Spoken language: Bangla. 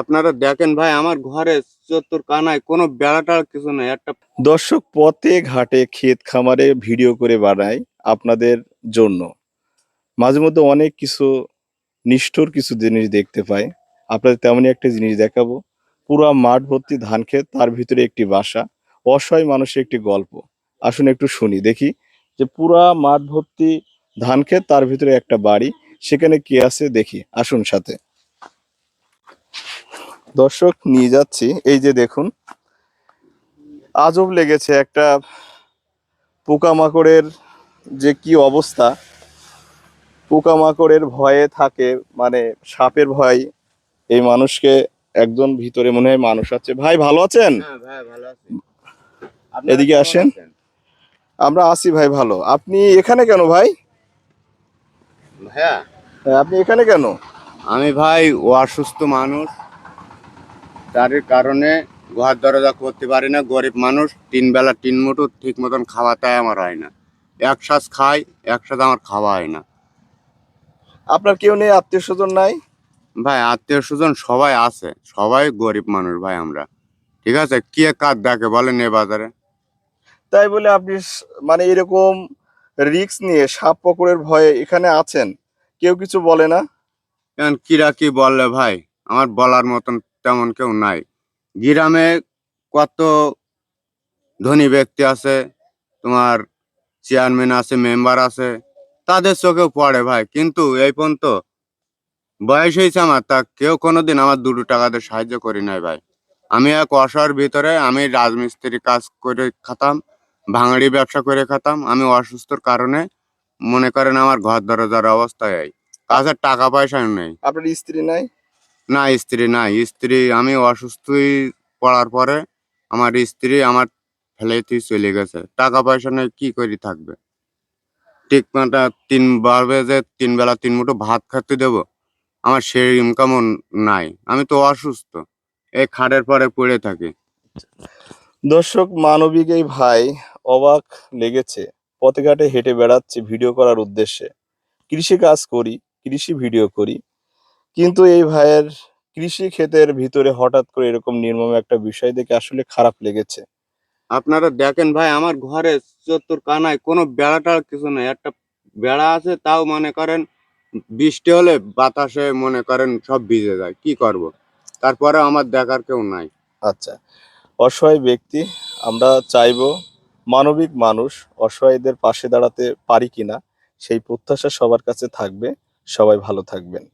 আপনারা দেখেন ভাই, আমার ঘরে চত্বর কানায় কোনো বেড়া টেড়া কিছু নেই, একটা দর্শক, পথে ঘাটে ক্ষেত খামারে ভিডিও করে বানাই আপনাদের জন্য। মাঝে মধ্যে অনেক কিছু নিষ্ঠুর কিছু জিনিস দেখতে পাই। আপনাদের তেমনই একটা জিনিস দেখাবো। পুরা মাঠ ভর্তি ধান ক্ষেত, তার ভিতরে একটি বাসা, অসহায় মানুষের একটি গল্প। আসুন একটু শুনি, দেখি যে পুরা মাঠ ভর্তি ধান ক্ষেত, তার ভিতরে একটা বাড়ি, সেখানে কে আছে, দেখি। আসুন সাথে। দর্শক নিয়ে যাচ্ছি। এই যে দেখুন আজব লেগেছে একটা পোকামাকড়ের যে কি অবস্থা। পোকামাকড়ের ভয়ে থাকে মানে সাপের ভয়। এই মানুষকে একজন ভিতরে মনে হয় মানুষ আছে। ভাই ভালো আছেন? হ্যাঁ ভাই ভালো আছি। এদিকে আসেন। আমরা আছি ভাই ভালো। আপনি এখানে কেন ভাই? হ্যাঁ হ্যাঁ, আপনি এখানে কেন? আমি ভাই অসুস্থ মানুষ। তার কারণে ঘর দরজা করতে পারি না। গরিব মানুষ তিন বেলা তিন মুঠো ঠিক মতন খাওয়াটাই আমার হয় না। এক শ্বাস খাই একসাথে আমার খাওয়া হয় না। আপনার কেউ নেই? আত্মীয় স্বজন নাই? ভাই আত্মীয় স্বজন সবাই আছে। সবাই গরিব মানুষ ভাই আমরা। ঠিক আছে? কে কার দেখে বলেন এ বাজারে? তাই বলে আপনি মানে এরকম রিস্ক নিয়ে সাপ পকড়ের ভয়ে এখানে আছেন কেউ কিছু বলে না? এখন কিরা কি বললে ভাই? আমার বলার মতন তেমন কেউ নাই। গ্রামে কত ধনী ব্যক্তি আছে, তোমার চেয়ারম্যান আছে মেম্বার আছে, তাদের চোখেও পড়ে ভাই। কিন্তু এই পর্যন্ত বয়স হয়েছে আমার, তা কেউ কোনোদিন আমার দুটো টাকাতে সাহায্য করি নাই ভাই। আমি এক অসহায়ের ভিতরে আমি রাজমিস্ত্রি কাজ করে খাতাম, ভাঙড়ি ব্যবসা করে খাতাম, আমি অসুস্থর কারণে মনে করেন আমার ঘর দরজার অবস্থায় কাজের টাকা পয়সা নেই। আপনার স্ত্রী নাই? না, স্ত্রী নাই স্ত্রী আমি অসুস্থই পড়ার পরে আমার স্ত্রী আমার ফেলেতেই চলে গেছে। টাকা পয়সা নেই কি করে থাকবে? ঠিক মাটা তিন বারবে যে তিন বেলা তিন মুঠো ভাত খেতে দেবো। আমার সেই ইনকামও নাই। আমি তো অসুস্থ। এই খাটের পরে পড়ে থাকি। দর্শক, মানবিক এই ভাই অবাক লেগেছে। পথে ঘাটে হেঁটে বেড়াচ্ছে ভিডিও করার উদ্দেশ্যে। কৃষি কাজ করি, কৃষি ভিডিও করি। কিন্তু এই ভাইয়ের কৃষি ক্ষেতের ভিতরে হঠাৎ করে এরকম নির্মম একটা বিষয় দেখে আসলে খারাপ লেগেছে। আপনারা দেখেন ভাই আমার ঘরে চত্বর কানায় কোনো বেড়া টেড়া কিছু নেই। একটা বেড়া আছে তাও মনে করেন বৃষ্টি হলে বাতাসে মনে করেন সব ভিজে যায়। কি করব? তারপরে আমার দেখার কেউ নাই। আচ্ছা অসহায় ব্যক্তি আমরা চাইব মানবিক মানুষ অসহায়দের পাশে দাঁড়াতে পারি কিনা সেই প্রত্যাশা সবার কাছে থাকবে। সবাই ভালো থাকবেন।